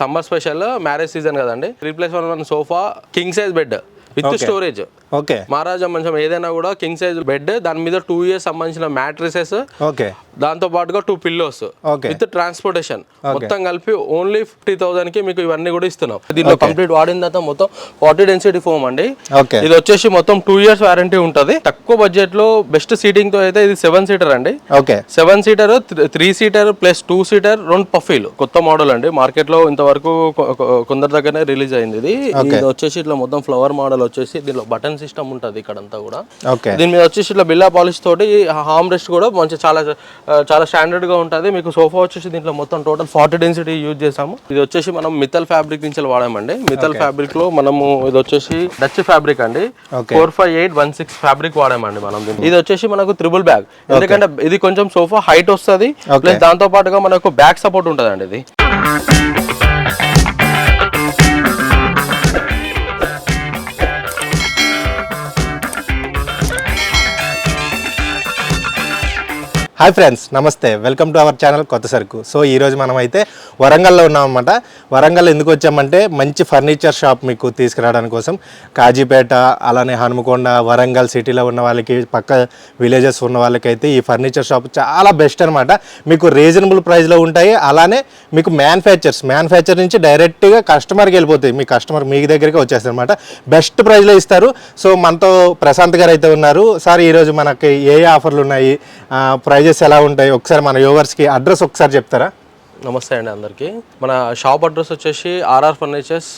Summer special marriage season కదండి. Replace one one sofa king size bed. With storage. Okay. Maharaja మంచం ఏదైనా కూడా king size bed దాని మీద టూ ఇయర్స్ సంబంధించిన మ్యాట్రిసెస్ ఓకే. దాంతో పాటుగా టూ పిల్లోస్. విత్ ట్రాన్స్పోర్టేషన్ మొత్తం కలిపి ఓన్లీ ఫిఫ్టీ థౌసండ్కి మీకు ఇవన్నీ కూడా ఇస్తున్నాం. దీంట్లో కంప్లీట్ వాడిన తర్వాత మొత్తం ఫార్టీ డెన్సిటీ ఫోమ్ అండి. ఇది వచ్చేసి మొత్తం టూ ఇయర్స్ వారంటీ ఉంటుంది. తక్కువ బడ్జెట్లో బెస్ట్ సీటింగ్తో అయితే ఇది సెవెన్ సీటర్ అండి. Okay. Seven seater three seater plus two seater రెండు పఫీలు కొత్త మోడల్ అండి. మార్కెట్లో ఇంతవరకు కొందరి దగ్గరనే రిలీజ్ అయింది ఇది. వచ్చేసి ఇట్లా మొత్తం ఫ్లవర్ మోడల్ వచ్చేసి దీనిలో బటన్ సిస్టమ్ ఉంటుంది ఇక్కడంతా కూడా. ఓకే. దీని మీద వచ్చేసి ఇట్లా బిల్లా పాలిష్ తోటి హామ్ రెస్ట్ కూడా మంచి చాలా చాలా స్టాండర్డ్గా ఉంటుంది. మీకు సోఫా వచ్చేసి దీంట్లో మొత్తం టోటల్ ఫార్టీ డెన్సిటీ యూజ్ చేసాము. ఇది వచ్చేసి మనం మిత్తల్ ఫ్యాబ్రిక్ నుంచి వాడామండి. మిత్తల్ ఫ్యాబ్రిక్లో మనము ఇది వచ్చేసి డచ్ ఫ్యాబ్రిక్ అండి. Four five eight one six fabric వాడామండి మనం. ఇది వచ్చేసి మనకు త్రిబుల్ బ్యాగ్ ఎందుకంటే ఇది కొంచెం సోఫా హైట్ వస్తుంది. ప్లస్ దాంతో పాటుగా మనకు బ్యాక్ సపోర్ట్ ఉంటుంది అండి ఇది. Hi friends namaste. Welcome to our channel కొత్త సరుకు. సో ఈరోజు మనం అయితే వరంగల్లో ఉన్నామన్నమాట. వరంగల్ ఎందుకు వచ్చామంటే మంచి ఫర్నిచర్ షాప్ మీకు తీసుకురావడానికి కోసం. కాజీపేట అలానే హనుమకొండ వరంగల్ సిటీలో ఉన్న వాళ్ళకి పక్క విలేజెస్ ఉన్న వాళ్ళకైతే ఈ ఫర్నిచర్ షాప్ చాలా బెస్ట్ అనమాట మీకు రీజనబుల్ ప్రైస్లో ఉంటాయి. అలానే మీకు మ్యానుఫ్యాక్చర్స్ మ్యానుఫ్యాక్చర్ నుంచి డైరెక్ట్గా కస్టమర్కి వెళ్ళిపోతాయి. మీ కస్టమర్ మీ దగ్గరికి వచ్చేస్తారు అనమాట బెస్ట్ ప్రైస్లో ఇస్తారు. సో మనతో ప్రశాంత్ గారు అయితే ఉన్నారు. సార్ ఈరోజు మనకి ఏ ఏ ఆఫర్లు ఉన్నాయి? ప్రైజెస్ ఎలా ఉంటాయి? ఒకసారి మన యూవర్స్కి అడ్రస్ ఒకసారి చెప్తారా? నమస్తే అండి అందరికీ. మన షాప్ అడ్రస్ వచ్చేసి ఆర్ఆర్ ఫర్నిచర్స్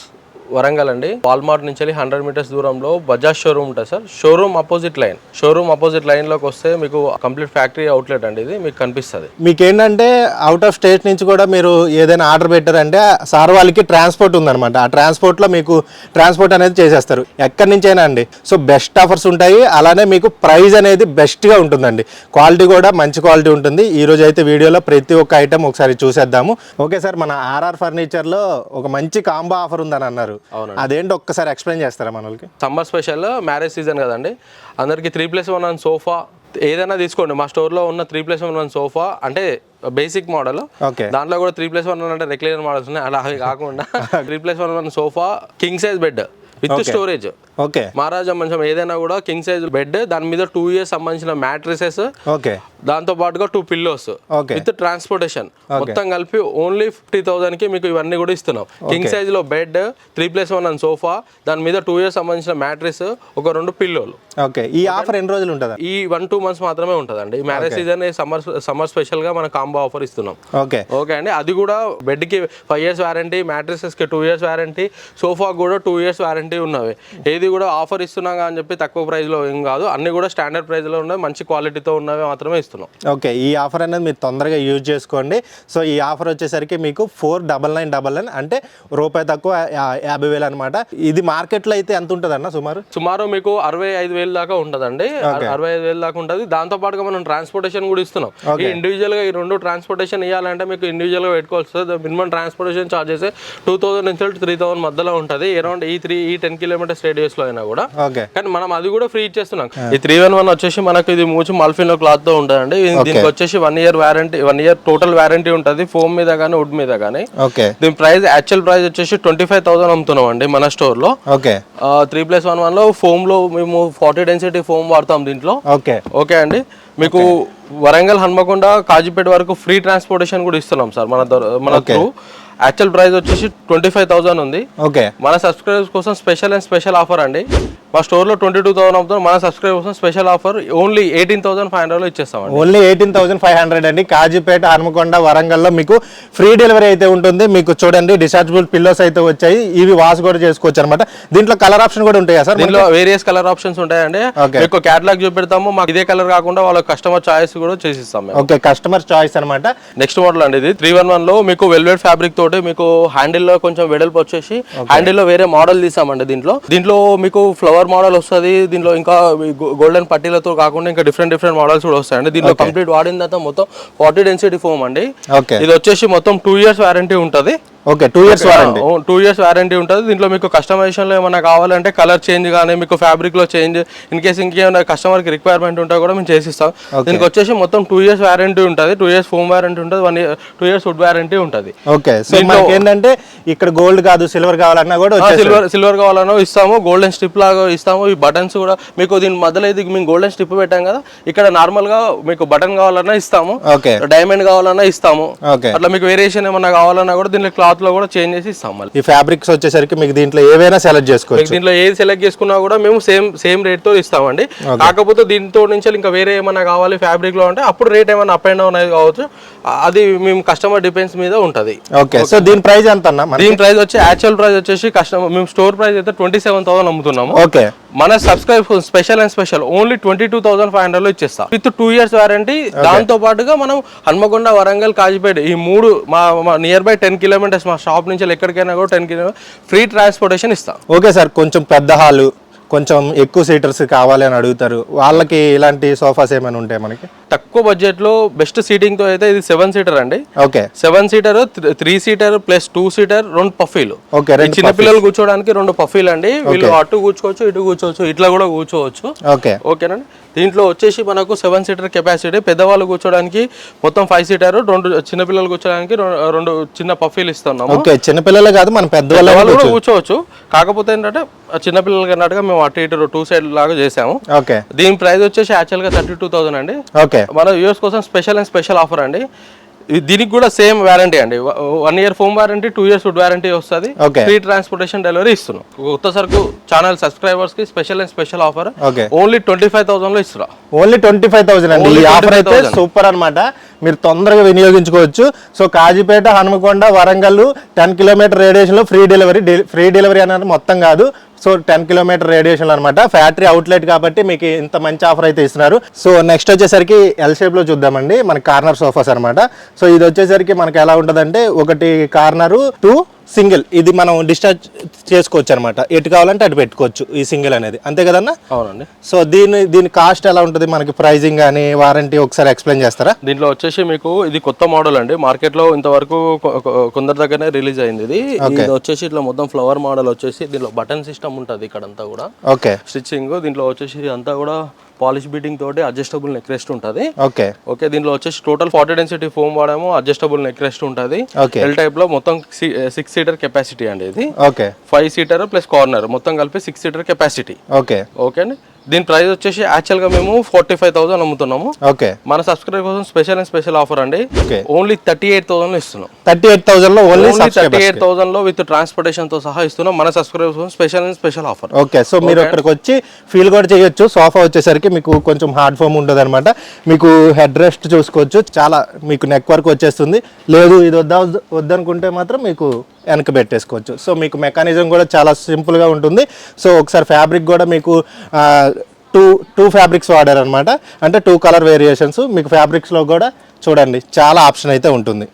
వరంగల్ అండి. వాల్మార్ట్ నుంచి వెళ్ళి హండ్రెడ్ మీటర్స్ దూరంలో బజాజ్ షోరూమ్ ఉంటుంది sir. Showroom opposite line. Showroom opposite లైన్లోకి వస్తే మీకు కంప్లీట్ ఫ్యాక్టరీ అవుట్లెట్ అండి ఇది. మీకు కనిపిస్తుంది. మీకు ఏంటంటే అవుట్ ఆఫ్ స్టేట్ నుంచి కూడా మీరు ఏదైనా ఆర్డర్ పెట్టారంటే సార్ వాళ్ళకి ట్రాన్స్పోర్ట్ ఉందన్నమాట. ఆ ట్రాన్స్పోర్ట్లో మీకు ట్రాన్స్పోర్ట్ అనేది చేసేస్తారు. ఎక్కడి నుంచైనా అండి. సో బెస్ట్ ఆఫర్స్ ఉంటాయి. అలానే మీకు ప్రైస్ అనేది బెస్ట్గా ఉంటుందండి. క్వాలిటీ కూడా మంచి క్వాలిటీ ఉంటుంది. ఈ రోజు అయితే వీడియోలో ప్రతి ఒక్క ఐటమ్ ఒకసారి చూసేద్దాము. ఓకే సార్ మన ఆర్ఆర్ ఫర్నిచర్లో ఒక మంచి కాంబో ఆఫర్ ఉందని అన్నారు. అదేంటి ఒక్కసారి ఎక్స్ప్లెయిన్ చేస్తారా మన వాళ్ళకి సమ్మర్ స్పెషల్ మ్యారేజ్ సీజన్ కదండి. అందరికి three plus one one sofa ఏదైనా తీసుకోండి. మా స్టోర్లో ఉన్న three plus one one sofa అంటే బేసిక్ మోడల్. ఓకే. దాంట్లో కూడా త్రీ ప్లస్ వన్ అంటే రెక్లైనర్ మోడల్స్ ఉన్నాయి. అలా అవి కాకుండా three plus one one sofa king size bed. With storage. Okay. Maharaja మంచం ఏదైనా కూడా కింగ్ సైజ్ బెడ్ దాని మీద టూ ఇయర్స్ సంబంధించిన మ్యాట్రిసెస్ ఓకే. దాంతో పాటుగా టూ పిల్లోస్. విత్ ట్రాన్స్పోర్టేషన్ మొత్తం కలిపి ఓన్లీ ఫిఫ్టీ థౌసండ్కి మీకు ఇవన్నీ కూడా ఇస్తున్నాం. కింగ్ సైజ్లో bed three plus one and sofa దాని మీద టూ ఇయర్స్ సంబంధించిన మ్యాట్రిస్ ఒక రెండు పిల్లోలు ఓకే. ఈ ఆఫర్ ఎన్ని రోజులు ఉంటుందా? ఈ వన్ టూ మంత్స్ మాత్రమే ఉంటుందండి. ఈ మ్యారేజ్ సీజన్ సమ్మర్ సమ్మర్ స్పెషల్గా మన కాంబో ఆఫర్ ఇస్తున్నాం. ఓకే. ఓకే అండి. అది కూడా బెడ్కి ఫైవ్ ఇయర్స్ వారంటీ మ్యాట్రిసెస్కి టూ ఇయర్స్ వారంటీ సోఫా కూడా టూ ఇయర్స్ వారంటీ ఉన్నవి. ఏది కూడా ఆఫర్ ఇస్తున్నాగా అని చెప్పి తక్కువ ప్రైస్లో ఏం కాదు. అన్ని కూడా స్టాండర్డ్ ప్రైస్లో ఉన్నాయి మంచి క్వాలిటీతో ఉన్నవి మాత్రమే ఇస్తున్నాం. ఓకే ఈ ఆఫర్ అనేది మీరు తొందరగా యూజ్ చేసుకోండి. సో ఈ ఆఫర్ వచ్చేసరికి మీకు four double nine double nine అంటే రూపాయి తక్కువ యాభై వేలు అనమాట ఇది మార్కెట్లో అయితే ఎంత ఉంటుంది అన్న సుమారు? సుమారు మీకు అరవై ఐదు వేలు దాకా ఉంటుందండి. అరవై ఐదు వేలు దాకా ఉంటుంది. దాంతో పాటుగా మనం ట్రాన్స్పోర్టేషన్ కూడా ఇస్తున్నాం. ఈ ఇండివిజువల్గా ఈ రెండు ట్రాన్స్పోర్టేషన్ ఇవ్వాలంటే మీకు ఇండివిజువల్గా పెట్టుకోవాల్సి వస్తుంది. Minimum transportation charges two thousand నుంచి త్రీ థౌసండ్ మధ్యలో ఉంటుంది. అరౌండ్ ఈ త్రీ ఈ టెన్ కిలోమీటర్స్ రేడియస్లో అయినా కూడా. కానీ మనం అది కూడా ఫ్రీ ఇచ్చేస్తున్నాం. ఈ త్రీ వన్ వన్ వచ్చేసి మనకు ఇది మూచి మల్ఫిన్ క్లాత్తో ఉంటుందండి. ఇది- దీనికి వచ్చేసి one year warranty one year total warranty ఉంటుంది. ఫోమ్ మీద కానీ వుడ్ మీద కానీ ఓకే. దీని ప్రైస్ యాక్చువల్ ప్రైస్ వచ్చేసి ట్వంటీ ఫైవ్ థౌసండ్ అమ్ముతున్నాం అండి మన స్టోర్లో. ఓకే. త్రీ ప్లస్ వన్ వన్లో ఫోమ్లో మేము ఫార్టీ డెన్సిటీ ఫోమ్ వాడతాం దీంట్లో. ఓకే. ఓకే అండి. మీకు వరంగల్ హన్మకొండ కాజీపేట వరకు ఫ్రీ ట్రాన్స్పోర్టేషన్ కూడా ఇస్తున్నాం సార్ మన మన త్రూ యాక్చువల్ ప్రైస్ వచ్చేసి ట్వంటీ ఫైవ్ థౌసండ్ ఉంది. ఓకే మన సబ్స్క్రైబర్స్ కోసం స్పెషల్ అండ్ స్పెషల్ ఆఫర్ అండి. మా స్టోర్లో ట్వంటీ టూ థౌసండ్ అవుతుంది మన సబ్స్క్రైబర్ కోసం special offer only eighteen thousand five హండ్రెడ్లో ఇచ్చేస్తామండి. Only eighteen thousand five hundred అండి. కాజీపేట హనుమకొండ వరంగల్లో మీకు ఫ్రీ డెలివరీ అయితే ఉంటుంది. మీకు చూడండి డిచార్జబుల్ పిల్లోస్ అయితే వచ్చాయి. ఇవి వాష్ కూడా చేసుకోవచ్చు అనమాట దీంట్లో కలర్ ఆప్షన్ కూడా ఉంటాయా సార్? దీనిలో వేరియస్ కలర్ ఆప్షన్స్ ఉంటాయండి. మీకు క్యాటలాగ్ చూపెడతాము. మాకు ఇదే కలర్ కాకుండా వాళ్ళ కస్టమర్ చాయిస్ కూడా చేసిస్తాం ఓకే కస్టమర్ చాయిస్ అనమాట నెక్స్ట్ మోడల్ అండి ఇది. త్రీ వన్ వన్లో మీకు వెల్వెట్ ఫ్యాబ్రిక్ తోటి మీకు హ్యాండిల్లో కొంచెం వెడల్పు వచ్చేసి హ్యాండిల్లో వేరే మోడల్ తీసామండి దీంట్లో. దీంట్లో మీకు ఫ్లవర్ మోడల్ వస్తుంది దీంట్లో ఇంకా గోల్డెన్ పట్టీలతో కాకుండా ఇంకా డిఫరెంట్ డిఫరెంట్ మోడల్స్ కూడా వస్తాయండి దీంట్లో కంప్లీట్ వాడిన తర్వాత మొత్తం ఫార్టీ డెన్సిటీ ఫోమ్ అండి. ఇది వచ్చేసి మొత్తం టూ ఇయర్స్ వారంటీ ఉంటుంది. Okay two years warranty two years warranty ఉంటుంది. దీంట్లో మీకు కస్టమైజేషన్లో ఏమైనా కావాలంటే కలర్ చేంజ్ కానీ మీకు ఫ్యాబ్రిక్లో చేంజ్ ఇన్ కేస్ ఇంకేమైనా కస్టమర్కి రిక్వైర్మెంట్ ఉంటే కూడా మేము చేసిస్తాం. దీనికి వచ్చేసి మొత్తం టూ ఇయర్స్ వారంటీ ఉంటుంది. టూ ఇయర్స్ ఫోమ్ వారంటీ ఉంటుంది. One year two years wood warranty ఉంటుంది. ఓకే సో ఏంటంటే ఇక్కడ గోల్డ్ కాదు సిల్వర్ కావాలన్నా కూడా సిల్వర్ సిల్వర్ కావాలనో ఇస్తాము. గోల్డెన్ స్ట్రిప్ లాగా ఇస్తాము. ఈ బటన్స్ కూడా మీకు దీని మధ్యలో ఇది మేము గోల్డెన్ స్ట్రిప్ పెట్టాం కదా ఇక్కడ నార్మల్గా మీకు బటన్ కావాలన్నా ఇస్తాము. ఓకే. డైమండ్ కావాలన్నా ఇస్తాము. అట్లా మీకు వేరియేషన్ ఏమన్నా కావాలన్నా కూడా దీంట్లో క్లాత్ లో కూడా చేంజ్ చేసి ఇస్తాం మళ్ళీ. ఈ ఫ్యాబ్రిక్స్ వచ్చేసరికి మీకు దీంట్లో ఏవైనా సెలెక్ట్ చేసుకోవచ్చు. మీకు దీంట్లో ఏది సెలెక్ట్ చేసుకున్నా కూడా మేము సేమ్ సేమ్ రేట్తో ఇస్తామండి. కాకపోతే దీంతో నుంచి ఇంకా వేరే ఏమన్నా కావాలి ఫ్యాబ్రిక్లో అంటే అప్పుడు రేట్ ఏమన్నా అప్ అండ్ డౌన్ అనేది కావచ్చు. అది మేము కస్టమర్ డిపెండ్స్ మీద ఉంటది. ఓకే సో దీని ప్రైస్ ఎంత అన్న దీని ప్రైస్ వచ్చి యాక్చువల్ ప్రైస్ వచ్చేసి కస్టమర్ మేము స్టోర్ ప్రైస్ అయితే ట్వంటీ సెవెన్ థౌసండ్ అమ్ముతున్నాము. ఓకే మన subscribe special and special only twenty two thousand five హండ్రెడ్లో ఇచ్చేస్తాం. విత్ టూ ఇయర్స్ వారంటీ దాంతో పాటుగా మనం హన్మకొండ వరంగల్ కాజిపేట ఈ మూడు మా నియర్ బై టెన్ కిలోమీటర్స్ మా షాప్ నుంచి ఎక్కడికైనా కూడా టెన్ కిలో ఫ్రీ ట్రాన్స్పోర్టేషన్ ఇస్తాం. ఓకే సార్ కొంచెం పెద్ద హాలు. కొంచెం ఎక్కువ సీటర్స్ కావాలి అని అడుగుతారు. వాళ్ళకి ఇలాంటి సోఫాస్ ఏమైనా ఉంటాయి మనకి? తక్కువ బడ్జెట్లో బెస్ట్ సీటింగ్తో అయితే ఇది సెవెన్ సీటర్ అండి. Okay. Seven seater three seater plus two seater రెండు పఫీలు. ఓకే చిన్న పిల్లలు కూర్చోడానికి రెండు పఫీలు అండి. వీళ్ళు అటు కూర్చోవచ్చు ఇటు కూర్చోవచ్చు ఇట్లా కూడా కూర్చోవచ్చు. ఓకే. ఓకేనండి. దీంట్లో వచ్చేసి మనకు సెవెన్ సీటర్ కెపాసిటీ పెద్దవాళ్ళు కూర్చోడానికి మొత్తం ఫైవ్ సీటర్ రెండు చిన్నపిల్లలు కూర్చోడానికి రెండు చిన్న పఫీలు ఇస్తున్నాము. ఓకే చిన్నపిల్లలే కాదు మన పెద్దవాళ్ళే వాళ్ళు కూడా కూర్చోవచ్చు. కాకపోతే ఏంటంటే చిన్నపిల్లలకి అన్నట్టుగా మేము అటు ఇటు టూ సైడ్ లాగా చేసాము ఓకే. దీని ప్రైస్ వచ్చేసి యాక్చువల్గా థర్టీ టూ థౌసండ్ అండి. ఓకే. మన యూఎస్ కోసం స్పెషల్ అండ్ స్పెషల్ ఆఫర్ అండి. దీనికి కూడా సేమ్ వారంటీ అండి. One year foam warranty two years wood warranty వస్తుంది. ఓకే. ఫ్రీ ట్రాన్స్పోర్టేషన్ డెలివరీ ఇస్తున్నాం. కొత్త సరుకు ఛానల్ సబ్స్క్రైబర్స్కి special and special offer okay. Only twenty five థౌసండ్లో ఇస్తున్నా. ఓన్లీ ట్వంటీ ఫైవ్ థౌసండ్ అండి. ఈ ఆఫర్ అయితే 25,000. సూపర్ అన్నమాట. మీరు తొందరగా వినియోగించుకోవచ్చు. So Kazipet Hanamkonda Warangal ten kilometre రేడియేషన్లో free delivery free delivery అనేది మొత్తం కాదు. సో టెన్ కిలోమీటర్ రేడియేషన్ అనమాట ఫ్యాక్టరీ అవుట్లెట్ కాబట్టి మీకు ఇంత మంచి ఆఫర్ అయితే ఇస్తున్నారు. సో నెక్స్ట్ వచ్చేసరికి ఎల్ షేప్లో చూద్దామండి. మన కార్నర్ సోఫాస్ అనమాట సో ఇది వచ్చేసరికి మనకి ఎలా ఉంటుందంటే ఒకటి కార్నరు టూ సింగిల్. ఇది మనం డిశ్చార్జ్ చేసుకోవచ్చు అనమాట ఎటు కావాలంటే అటు పెట్టుకోవచ్చు ఈ సింగిల్ అనేది. అంతే కదన్నా? అవునండి. సో దీని దీని కాస్ట్ ఎలా ఉంటుంది? మనకి ప్రైజింగ్ కానీ వారంటీ ఒకసారి ఎక్స్ప్లెయిన్ చేస్తారా? దీంట్లో వచ్చేసి మీకు ఇది కొత్త మోడల్ అండి. మార్కెట్లో ఇంతవరకు కొందరి దగ్గరనే రిలీజ్ అయింది ఇది. ఇది వచ్చేసి ఇట్లా మొత్తం ఫ్లవర్ మోడల్ వచ్చేసి దీంట్లో బటన్ సిస్టమ్ ఉంటుంది ఇక్కడ అంతా కూడా. ఓకే. స్టిచ్చింగ్ దీంట్లో వచ్చేసి అంతా కూడా పాలిష్ బీటింగ్ తోటి అడ్జస్టబుల్ నెక్ రెస్ట్ ఉంటుంది. ఓకే. ఓకే దీంట్లో వచ్చేసి టోటల్ ఫార్టీ డెన్సిటీ ఫోమ్ వాడాము అడ్జస్టబుల్ నెక్ రెస్ట్ ఉంటుంది. ఓకే. ఎల్ టైప్లో మొత్తం సిక్స్ సీటర్ కెపాసిటీ అండి ఇది. Okay. Five seater plus corner మొత్తం కలిపి six seater capacity okay. Okay అండి? దీని ప్రైస్ వచ్చేసి యాక్చువల్గా మేము ఫార్టీ ఫైవ్ థౌసండ్ అమ్ముతున్నాము. ఓకే. మన సబ్స్క్రైబర్ కోసం స్పెషల్ అండ్ స్పెషల్ ఆఫర్ అండి. Okay. Only thirty eight thousand ఇస్తున్నాం. థర్టీ ఎయిట్ థౌసండ్లో ఓన్లీ థర్టీ ఎయిట్ థౌసండ్లో విత్ ట్రాన్స్పోర్టేషన్తో సహా ఇస్తున్నాం. మన సబ్స్క్రైబర్ కోసం special and special offer okay. So మీరు ఇక్కడికి వచ్చి ఫీల్ కూడా చేయొచ్చు. సోఫా వచ్చేసరికి మీకు కొంచెం హార్డ్ ఫోమ్ ఉంటుంది అనమాట మీకు హెడ్ రెస్ట్ చూసుకోవచ్చు. చాలా మీకు నెక్ వర్క్ వచ్చేస్తుంది. లేదు ఇది వద్దా వద్దనుకుంటే మాత్రం మీకు వెనక పెట్టేసుకోవచ్చు. సో మీకు మెకానిజం కూడా చాలా సింపుల్గా ఉంటుంది. సో ఒకసారి ఫ్యాబ్రిక్ కూడా మీకు టూ టూ ఫ్యాబ్రిక్స్ వాడారనమాట అంటే టూ కలర్ వేరియేషన్స్ మీకు ఫ్యాబ్రిక్స్లో కూడా చూడండి చాలా ఆప్షన్ అయితే ఉంటుంది.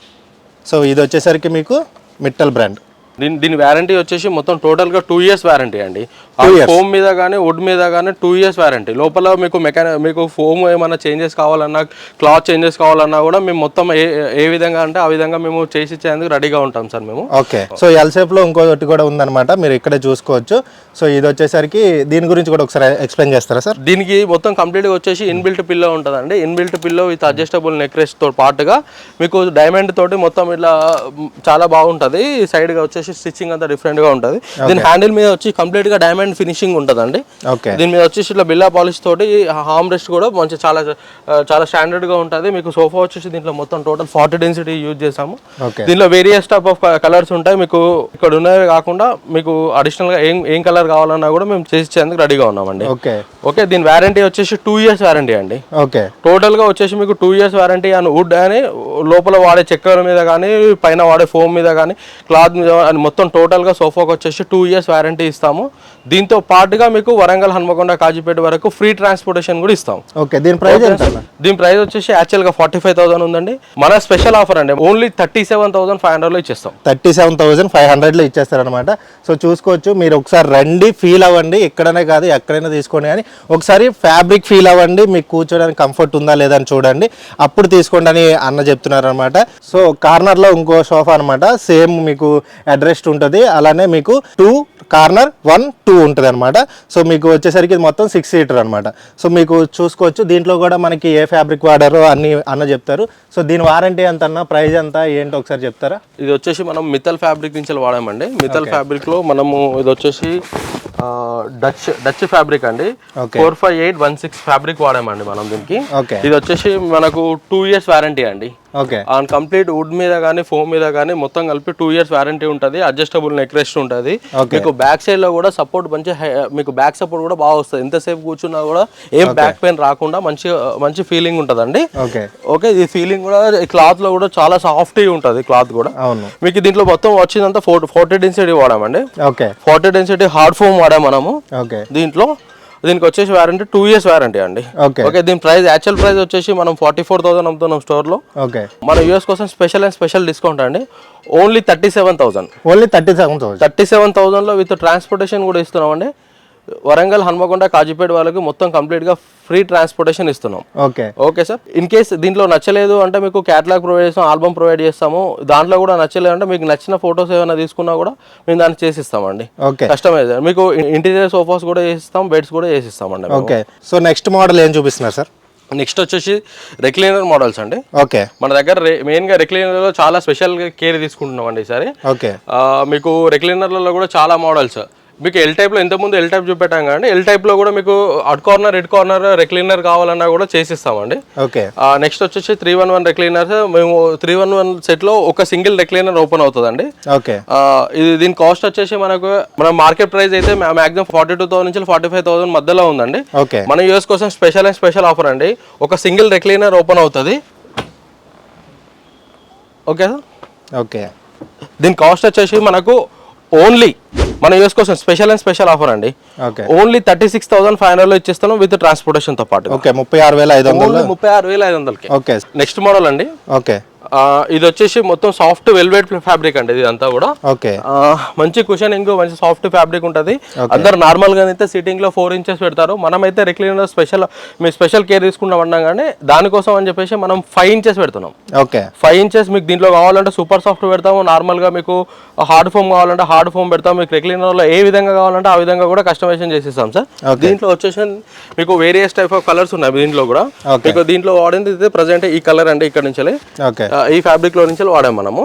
సో ఇది వచ్చేసరికి మీకు మిట్టల్ బ్రాండ్. దీని దీని వ్యారంటీ వచ్చేసి మొత్తం టోటల్గా టూ ఇయర్స్ వారంటీ అండి. ఫోమ్ మీద కానీ వుడ్ మీద కానీ టూ ఇయర్స్ వారంటీ లోపల మీకు మెకాని మీకు ఫోమ్ ఏమైనా చేంజెస్ కావాలన్నా క్లాత్ చేంజెస్ కావాలన్నా కూడా మేము మొత్తం ఏ ఏ విధంగా అంటే ఆ విధంగా మేము చేసి ఇచ్చేందుకు రెడీగా ఉంటాం సార్ మేము. ఓకే. సో ఎల్సేఫ్లో ఇంకొకటి కూడా ఉందన్నమాట మీరు ఇక్కడే చూసుకోవచ్చు. సో ఇది వచ్చేసరికి దీని గురించి కూడా ఒకసారి ఎక్స్ప్లెయిన్ చేస్తారా సార్? దీనికి మొత్తం కంప్లీట్గా వచ్చేసి ఇన్బిల్ట్ పిల్లో ఉంటుందండి. Inbuilt pillow with adjustable neck రెస్ట్తో పాటుగా మీకు డైమండ్ తోటి మొత్తం ఇట్లా చాలా బాగుంటది. సైడ్గా వచ్చేసి స్టిచ్చింగ్ అంతా డిఫరెంట్గా ఉంటది. దీని హ్యాండిల్ మీద వచ్చి కంప్లీట్గా డైమండ్ ఫినిషింగ్ ఉంటదండి. ఓకే. దీని మీద వచ్చేసి ఇట్లా బిల్లా పాలిష్ తోటి హామ్ రెస్ట్ కూడా మంచి చాలా చాలా స్టాండర్డ్గా ఉంటది. మీకు సోఫా వచ్చేసి దీంట్లో మొత్తం టోటల్ ఫార్టీ డెన్సిటీ యూజ్ చేసాము దీనిలో వేరియస్ టైప్ ఆఫ్ కలర్స్ ఉంటాయి. మీకు ఇక్కడ ఉన్నవి కాకుండా మీకు అడిషనల్గా ఏం ఏం కలర్ కావాలన్నా కూడా మేము చేసి ఇచ్చేందుకు రెడీగా ఉన్నామండి. ఓకే. ఓకే దీని వారంటీ వచ్చేసి టూ ఇయర్స్ వారంటీ అండి. ఓకే. టోటల్గా వచ్చేసి మీకు టూ ఇయర్స్ వారంటీ అని వుడ్ అని లోపల వాడే చెక్కల మీద కానీ పైన వాడే ఫోమ్ మీద కానీ క్లాత్ మీద మొత్తం టోటల్గా సోఫాకి వచ్చేసి టూ ఇయర్స్ వారంటీ ఇస్తాము. దీంతో పాటుగా మీకు వరంగల్ హన్మకొండ కాజీపేట వరకు ఫ్రీ ట్రాన్స్పోర్టేషన్ కూడా ఇస్తాం. ఓకే దీని ప్రైస్ దీని ప్రైస్ వచ్చేసి యాక్చువల్గా ఫార్టీ ఫైవ్ థౌసండ్ ఉందండి. మన స్పెషల్ ఆఫర్ అండి only thirty seven thousand five హండ్రెడ్లో ఇచ్చేస్తాం. థర్టీ సెవెన్ థౌసండ్ ఫైవ్ హండ్రెడ్లో ఇచ్చేస్తారనమాట సో చూసుకోవచ్చు మీరు ఒకసారి రండి ఫీల్ అవ్వండి ఎక్కడనే కాదు ఎక్కడైనా తీసుకోండి కానీ ఒకసారి ఫ్యాబ్రిక్ ఫీల్ అవ్వండి మీకు కూర్చోడానికి కంఫర్ట్ ఉందా లేదా అని చూడండి. అప్పుడు తీసుకోండి అని అన్న చెప్తున్నారు అనమాట సో కార్నర్లో ఇంకో సోఫా అనమాట సేమ్ మీకు అడ్రెస్ట్ ఉంటుంది. అలానే మీకు టూ కార్నర్ వన్ టూ ఉంటుంది అనమాట సో మీకు వచ్చేసరికి ఇది మొత్తం సిక్స్ సీటర్ అనమాట సో మీకు చూసుకోవచ్చు దీంట్లో కూడా మనకి ఏ ఫ్యాబ్రిక్ వాడారో అన్ని అన్న చెప్తారు. సో దీని వారంటీ ఎంత అన్న ప్రైస్ ఎంత ఏంటో ఒకసారి చెప్తారా? ఇది వచ్చేసి మనం మిత్తల్ ఫ్యాబ్రిక్ నుంచి వాడామండి. మిత్తల్ ఫ్యాబ్రిక్లో మనము ఇది వచ్చేసి డచ్ డచ్ ఫ్యాబ్రిక్ అండి. Four five eight one six fabric వాడామండి మనం దీనికి. ఓకే ఇది వచ్చేసి మనకు టూ ఇయర్స్ వారంటీ అండి. ఓకే ఆన్ కంప్లీట్ వుడ్ మీద కానీ ఫోమ్ మీద కానీ మొత్తం కలిపి టూ ఇయర్స్ వారంటీ ఉంటుంది. అడ్జస్టబుల్ నెక్ రెస్ట్ ఉంటుంది. మీకు బ్యాక్ సైడ్లో కూడా సపోర్ట్ మంచి మీకు బ్యాక్ సపోర్ట్ కూడా బాగా వస్తుంది. ఎంతసేపు కూర్చున్నా కూడా ఏం బ్యాక్ పెయిన్ రాకుండా మంచి మంచి ఫీలింగ్ ఉంటుందండి. ఓకే ఓకే ఈ ఫీలింగ్ కూడా క్లాత్లో కూడా చాలా సాఫ్ట్ ఉంటుంది క్లాత్ కూడా. మీకు దీంట్లో మొత్తం వచ్చిందంతా four forty density వాడామండి. Okay forty density hard foam వాడాం మనము. ఓకే దీంట్లో దీనికి వచ్చేసి వారంటీ టూ ఇయర్స్ వారంటీ అండి. ఓకే ఓకే దీని ప్రైస్ యాక్చువల్ ప్రైస్ వచ్చేసి మనం ఫార్టీ ఫోర్ థౌసండ్ అమ్ముతున్నాం స్టోర్లో ఓకే మన యూఎస్ కోసం స్పెషల్ అండ్ స్పెషల్ డిస్కౌంట్ అండి. Only thirty seven thousand only thirty seven thousand thirty seven థౌసండ్లో with transportation కూడా ఇస్తున్నామండి వరంగల్ హన్మకొండ కాజీపేట వాళ్ళకి మొత్తం కంప్లీట్గా ఫ్రీ ట్రాన్స్పోర్టేషన్ ఇస్తున్నాం. Okay. Okay sir? In case దీంట్లో నచ్చలేదు అంటే మీకు క్యాటలాగ్ ప్రొవైడ్ చేస్తాం ఆల్బమ్ ప్రొవైడ్ చేస్తాము. దాంట్లో కూడా నచ్చలేదు అంటే మీకు నచ్చిన ఫొటోస్ ఏమైనా తీసుకున్నా కూడా మేము దాన్ని చేసిస్తామండి. ఓకే. కస్టమైజ్ మీకు ఇంటీరియర్ సోఫాస్ కూడా చేసిస్తాం బెడ్స్ కూడా చేసిస్తామండి ఓకే. సో నెక్స్ట్ మోడల్ ఏం చూపిస్తున్నారు సార్? నెక్స్ట్ వచ్చేసి రెక్లైనర్ మోడల్స్ అండి. ఓకే. మన దగ్గర రె- మెయిన్గా రెక్లైనర్లో చాలా స్పెషల్ కేర్ తీసుకుంటున్నాం అండి ఈసారి ఓకే. మీకు రెక్లైనర్లలో కూడా చాలా మోడల్స్ మీకు ఎల్ టైప్లో ఇంతకుముందు ఎల్ టైప్ చూపెట్టాం కానీ ఎల్ టైప్లో కూడా మీకు అడ్ కార్నర్ రెడ్ కార్నర్ రెక్లైనర్ కావాలన్నా కూడా చేసిస్తామండి. ఓకే. నెక్స్ట్ వచ్చేసి త్రీ వన్ వన్ రెక్లైనర్స్ మేము త్రీ వన్ వన్ సెట్లో ఒక సింగిల్ రెక్లైనర్ ఓపెన్ అవుతుందండి. ఓకే. ఇది దీని కాస్ట్ వచ్చేసి మనకు మన మార్కెట్ ప్రైస్ అయితే మాక్సిమం ఫార్టీ టూ థౌసండ్ నుంచి ఫార్టీ ఫైవ్ థౌసండ్ మధ్యలో ఉందండి. ఓకే. మన యూఎస్ కోసం స్పెషల్ అండ్ స్పెషల్ ఆఫర్ అండి. ఒక సింగిల్ రెక్లైనర్ ఓపెన్ అవుతుంది. Okay sir? ఓకే. దీని కాస్ట్ వచ్చేసి మనకు ఓన్లీ మన యూఎస్ కోసం స్పెషల్ అండ్ స్పెషల్ ఆఫర్ అండి. Okay. Only thirty six thousand five హండ్రెడ్లో ఇచ్చేస్తాను విత్ ట్రాన్స్పోర్టేషన్తో పాటు ఓకే ముప్పై ఆరు వేల ఐదు వందలు. ముప్పై ఆరు వేల ఐదు వందలకి. ఓకే. నెక్స్ట్ మోడల్ అండి. ఓకే. ఇది వచ్చేసి మొత్తం సాఫ్ట్ వెల్వెట్ ఫ్యాబ్రిక్ అండి ఇది అంతా కూడా. ఓకే. మంచి కుషనింగ్ మంచి సాఫ్ట్ ఫ్యాబ్రిక్ ఉంటుంది. అందరు నార్మల్గా అయితే సిట్టింగ్లో ఫోర్ ఇంచెస్ పెడతారు. మనమైతే రెక్లైనర్ స్పెషల్ మీ స్పెషల్ కేర్ తీసుకుంటాం అన్నాం కానీ దానికోసం అని చెప్పేసి మనం ఫైవ్ ఇంచెస్ పెడుతున్నాం. ఓకే. ఫైవ్ ఇంచెస్ మీకు దీంట్లో కావాలంటే సూపర్ సాఫ్ట్ పెడతాము. నార్మల్గా మీకు హార్డ్ ఫోమ్ కావాలంటే హార్డ్ ఫోమ్ పెడతాం మీకు రెక్లైనర్లో ఏ విధంగా కావాలంటే ఆ విధంగా కూడా కస్టమైజేషన్ చేసిస్తాం సార్. దీంట్లో వచ్చేసి మీకు వేరియస్ టైప్ ఆఫ్ కలర్స్ ఉన్నాయి దీంట్లో కూడా. మీకు దీంట్లో వాడింది అయితే ప్రజెంట్ ఈ కలర్ అండి ఇక్కడ నుంచి. ఓకే. ఈ ఫ్యాబ్రిక్లో నుంచి వాడాం మనము.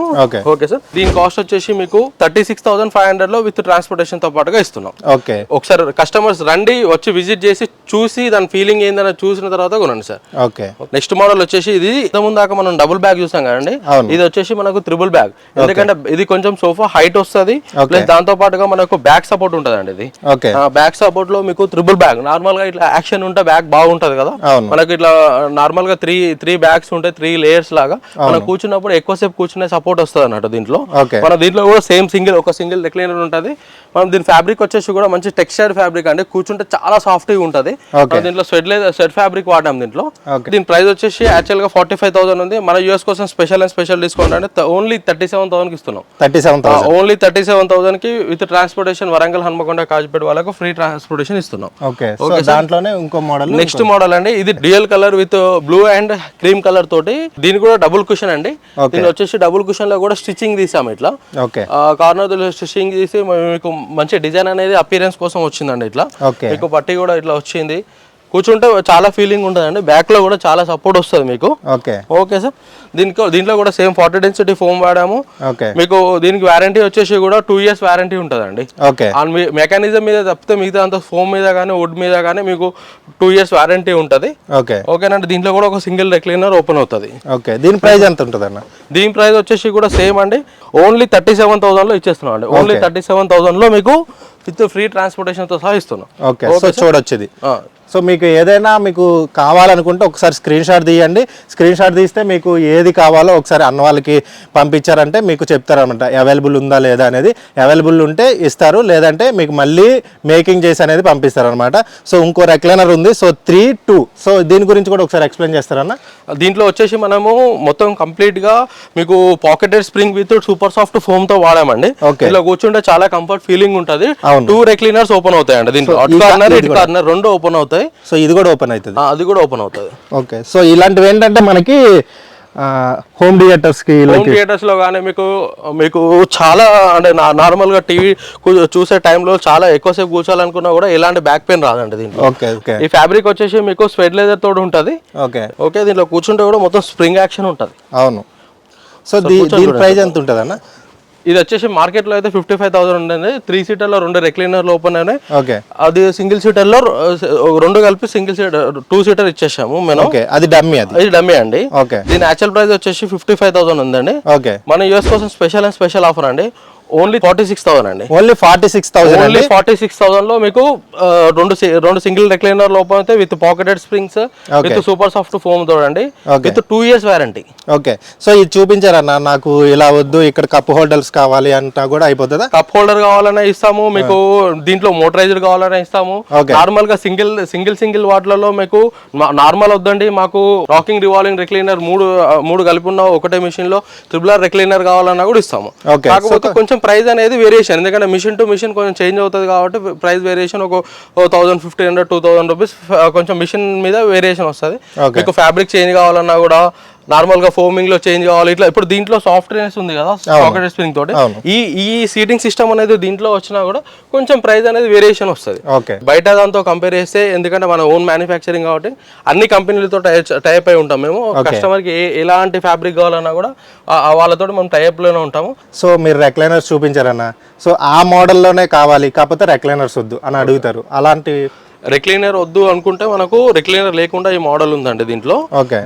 ఓకే. సార్. దీని కాస్ట్ వచ్చేసి మీకు థర్టీ సిక్స్ థౌసండ్ ఫైవ్ హండ్రెడ్లో విత్ ట్రాన్స్పోర్టేషన్తో పాటుగా ఇస్తున్నాం. ఓకే. ఒకసారి కస్టమర్స్ రండి వచ్చి విజిట్ చేసి చూసి దాని ఫీలింగ్ ఏందని చూసిన తర్వాత కొనండి సార్. ఓకే. నెక్స్ట్ మోడల్ వచ్చేసి ఇది ఇంతకుముందు దాకా మనం డబుల్ బ్యాగ్ చూసాం కదండి. ఇది వచ్చేసి మనకు త్రిబుల్ బ్యాగ్ ఎందుకంటే ఇది కొంచెం సోఫా హైట్ వస్తుంది. ప్లస్ దాంతో పాటుగా మనకు బ్యాక్ సపోర్ట్ ఉంటదండి ఇది. బ్యాక్ సపోర్ట్లో మీకు త్రిబుల్ బ్యాగ్ నార్మల్గా ఇట్లా యాక్షన్ ఉంటే బ్యాగ్ బాగుంటది కదా. మనకి ఇట్లా నార్మల్గా త్రీ త్రీ బ్యాగ్స్ ఉంటాయి త్రీ లేయర్స్ లాగా మనం కూర్చున్నప్పుడు ఎక్కువసేపు కూర్చునే సపోర్ట్ వస్తుంది అన్నట్టు దీంట్లో మన దీంట్లో కూడా సేమ్ సింగిల్ ఒక సింగిల్ రిక్లైనర్ ఉంటుంది. మనం దీని ఫ్యాబ్రిక్ వచ్చేసి కూడా మంచి టెక్స్చర్ ఫ్యాబ్రిక్ అండి కూర్చుంటే చాలా సాఫ్ట్గా ఉంటుంది. మనం దీంట్లో స్వెడ్ లేదు స్వెడ్ ఫ్యాబ్రిక్ వాడాం దీంట్లో. దీని ప్రైస్ వచ్చేసి యాక్చువల్గా ఫార్టీ ఫైవ్ థౌసండ్ ఉంది. మన యూఎస్ కోసం స్పెషల్ అండ్ స్పెషల్ డిస్కౌంట్ అంటే ఓన్లీ థర్టీ సెవెన్ థౌసండ్ ఇస్తున్నాం. Thirty seven only thirty seven థౌసండ్కి with transportation Warangal Hanamkonda Kazipet వాళ్ళకు ఫ్రీ ట్రాన్స్పోర్టేషన్ ఇస్తున్నాం. ఓకే. దాంట్లోనే ఇంకో మోడల్ నెక్స్ట్ మోడల్ అండి. ఇది dual colour with blue and cream colour తోటి. దీని కూడా డబుల్ కుషన్ అండి. దీని వచ్చేసి డబుల్ కుషన్లో కూడా స్టిచ్చింగ్ తీసాము ఇట్లా. ఓకే. కార్నర్ స్టిచ్చింగ్ తీసి మీకు మంచి డిజైన్ అనేది అపీరెన్స్ కోసం వచ్చిందండి ఇట్లా. మీకు పట్టి కూడా ఇట్లా వచ్చింది. కూర్చుంటే చాలా ఫీలింగ్ ఉంటుందండి. బ్యాక్లో కూడా చాలా సపోర్ట్ వస్తుంది మీకు. ఓకే. ఓకే సార్ దీనికి దీంట్లో కూడా సేమ్ ఫార్టీ డెన్సిటీ ఫోమ్ వాడాము. ఓకే. మీకు దీనికి వారంటీ వచ్చేసి కూడా టూ ఇయర్స్ వారంటీ ఉంటుందండి. మెకానిజం మీద తప్పితే మిగతా అంత ఫోమ్ మీద కానీ వుడ్ మీద కానీ మీకు టూ ఇయర్స్ వారంటీ ఉంటుంది. ఓకే. ఓకేనండి దీంట్లో కూడా ఒక సింగిల్ రెక్లైనర్ ఓపెన్ అవుతుంది. ఓకే. దీని ప్రైస్ ఎంత ఉంటుంది అన్న దీని ప్రైస్ వచ్చేసి కూడా సేమ్ అండి. ఓన్లీ థర్టీ సెవెన్ థౌసండ్లో ఇచ్చేస్తున్నాం అండి. ఓన్లీ థర్టీ సెవెన్ థౌసండ్లో మీకు విత్ ఫ్రీ ట్రాన్స్పోర్టేషన్తో సహా ఇస్తున్నాం. ఓకే సో చూడొచ్చు ఇది ఆ, సో మీకు ఏదైనా మీకు కావాలనుకుంటే ఒకసారి స్క్రీన్ షాట్ తీయండి. స్క్రీన్ షాట్ తీస్తే మీకు ఏది కావాలో ఒకసారి అన్న వాళ్ళకి పంపించారంటే మీకు చెప్తారనమాట అవైలబుల్ ఉందా లేదా? అనేది. అవైలబుల్ ఉంటే ఇస్తారు లేదంటే మీకు మళ్ళీ మేకింగ్ చేసి అనేది పంపిస్తారనమాట సో ఇంకో రెక్లైనర్ ఉంది సో త్రీ టూ. సో దీని గురించి కూడా ఒకసారి ఎక్స్ప్లెయిన్ చేస్తారన్న? దీంట్లో వచ్చేసి మనము మొత్తం కంప్లీట్గా మీకు pocketed spring with super soft ఫోమ్తో వాడామండి. Okay. ఇలా కూర్చుంటే చాలా కంఫర్ట్ ఫీలింగ్ ఉంటది. టూ రెక్లీనర్స్ ఓపెన్ అవుతాయండి. దీంట్లో అట్ ఈ కా- కార్నర్ ఇటు. కార్నర్ రెండు ఓపెన్ అవుతాయి. సో ఇది కూడా ఓపెన్ అవుతుంది. అది కూడా ఓపెన్ అవుతుంది ఓకే సో ఇలాంటివి ఏంటంటే మనకి హోమ్ థియేటర్స్కి హోమ్ థియేటర్స్లో కానీ మీకు మీకు చాలా అంటే నార్మల్గా టీవీ చూసే టైంలో చాలా ఎక్కువసేపు కూర్చోాలనుకున్నా కూడా ఎలాంటి బ్యాక్ పెయిన్ రాదండి దీంట్లో. ఓకే ఓకే ఈ ఫ్యాబ్రిక్ వచ్చేసి మీకు స్వెట్ లెదర్ తోడు ఉంటది. ఓకే ఓకే దీంట్లో కూర్చుంటే కూడా మొత్తం స్ప్రింగ్ యాక్షన్ ఉంటది. అవును. సో దీని ప్రైస్ ఎంత ఉంటుంది అన్న ఇది వచ్చేసి మార్కెట్లో అయితే ఫిఫ్టీ ఫైవ్ థౌసండ్ ఉందండి త్రీ సీటర్లో రెండు రెక్లైనర్లు ఓపెన్ అయినాయి. ఓకే. అది సింగిల్ సీటర్లో రెండు కలిపి సింగిల్ సీటర్ టూ సీటర్ ఇచ్చేసాము మేము ఓకే అది డమ్మీ అది. ఇది డమ్మీ అండి. ఓకే. దీని యాక్చువల్ ప్రైస్ వచ్చేసి ఫిఫ్టీ ఫైవ్ థౌసండ్ ఉందండి. ఓకే. మన యూఎస్ కోసం స్పెషల్ అండ్ స్పెషల్ ఆఫర్ అండి. ఓన్లీ ఫార్టీ సిక్స్ థౌసండ్ అండి. Only forty six thousand only forty six థౌసండ్లో మీకు రెండు రెండు సింగిల్ రెక్లైనర్ లోపల అయితే with pocketed springs with super soft foam తోడండి. With two years warranty okay so ఇది చూపించారన్న నాకు ఇలా వద్దు ఇక్కడ కప్ హోల్డర్స్ కావాలి అంటా కూడా అయిపోతుందా? కప్ హోల్డర్ కావాలన్నా ఇస్తాము మీకు దీంట్లో మోటరైజ్డ్ కావాలన్నా ఇస్తాము. నార్మల్గా సింగిల్ సింగిల్ సింగిల్ వాటిలలో మీకు నార్మల్ వద్దండి మాకు రాకింగ్ రివాల్వింగ్ రెక్లైనర్ మూడు మూడు కలిపి ఉన్న ఒకటే మిషన్లో ట్రిపుల్ ఆర్ రెక్లైనర్ కావాలన్నా కూడా ఇస్తాము. కాకపోతే కొంచెం ప్రైస్ అనేది వేరియేషన్ ఎందుకంటే మిషన్ టు మిషన్ కొంచెం చేంజ్ అవుతుంది కాబట్టి ప్రైస్ వేరియేషన్ ఒక thousand fifteen hundred two thousand rupees కొంచెం మిషన్ మీద వేరియేషన్ వస్తుంది. మీకు ఫ్యాబ్రిక్ చేంజ్ కావాలన్నా కూడా నార్మల్గా ఫోమింగ్లో చేంజ్ కావాలి ఇట్లా ఇప్పుడు దీంట్లో సాఫ్ట్వేర్స్ ఉంది కదా పాకెట్ స్ప్రింగ్ తోటి. ఈ ఈ సీటింగ్ సిస్టమ్ అనేది దీంట్లో వచ్చినా కూడా కొంచెం ప్రైస్ అనేది వేరియేషన్ వస్తుంది. ఓకే. బయట దాంతో కంపేర్ చేస్తే ఎందుకంటే మన ఓన్ మ్యానుఫ్యాక్చరింగ్ కాబట్టి అన్ని కంపెనీలతో టైప్ అయి ఉంటాం మేము. కస్టమర్కి ఎలాంటి ఫ్యాబ్రిక్ కావాలన్నా కూడా వాళ్ళతో మనం టైప్లోనే ఉంటాము. సో మీరు రెక్లైనర్స్ చూపించారన్న. సో ఆ మోడల్లోనే కావాలి కాకపోతే రెక్లైనర్స్ వద్దు అని అడుగుతారు. అలాంటి రెక్లైనర్ వద్దు అనుకుంటే మనకు రెక్లైనర్ లేకుండా ఈ మోడల్ ఉందండి దీంట్లో.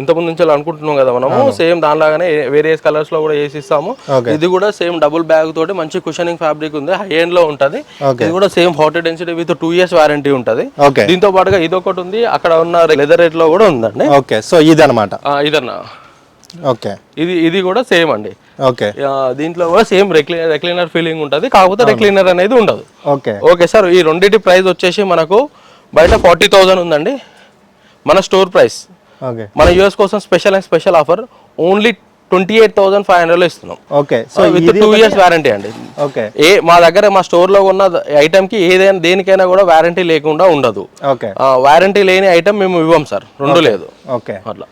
ఇంతకుముందు నుంచి అనుకుంటున్నాం కదా మనము. సేమ్ దానిలాగానే వేరియస్ కలర్స్లో కూడా వేసి ఇస్తాము Okay. ఇది కూడా సేమ్ డబుల్ బ్యాగ్ తోటి మంచి కుషనింగ్ ఫ్యాబ్రిక్ ఉంది. హై ఎండ్లో ఉంటది. ఇది కూడా same forty density with two years warranty ఉంటది. ఓకే. దీంతో పాటుగా ఇది ఒకటి ఉంది. అక్కడ ఉన్న లెదర్ రేట్లో కూడా ఉందండి. ఓకే. సో ఇది అనమాట ఇదన్నా. ఓకే. ఇది ఇది కూడా సేమ్ అండి. ఓకే. దీంట్లో కూడా సేమ్ రెక్లైనర్ రెక్లైనర్ ఫీలింగ్ ఉంటది. కాకపోతే రెక్లైనర్ అనేది ఉండదు. ఓకే. ఓకే సార్ ఈ రెండింటి ప్రైస్ వచ్చేసి మనకు బయట ఫార్టీ థౌజండ్ ఉందండి. మన స్టోర్ ప్రైస్. ఓకే. మన యూఎస్ కోసం special and special offer only twenty eight thousand five హండ్రెడ్లో ఇస్తున్నాం. Okay. So with two years warranty అండి. ఓకే. ఏ మా దగ్గర మా స్టోర్లో ఉన్న ఐటమ్కి ఏదైనా దేనికైనా కూడా వారంటీ లేకుండా ఉండదు. ఓకే. వారంటీ లేని ఐటమ్ మేము ఇవ్వం సార్. రెండు లేదు. ఓకే. అట్లా.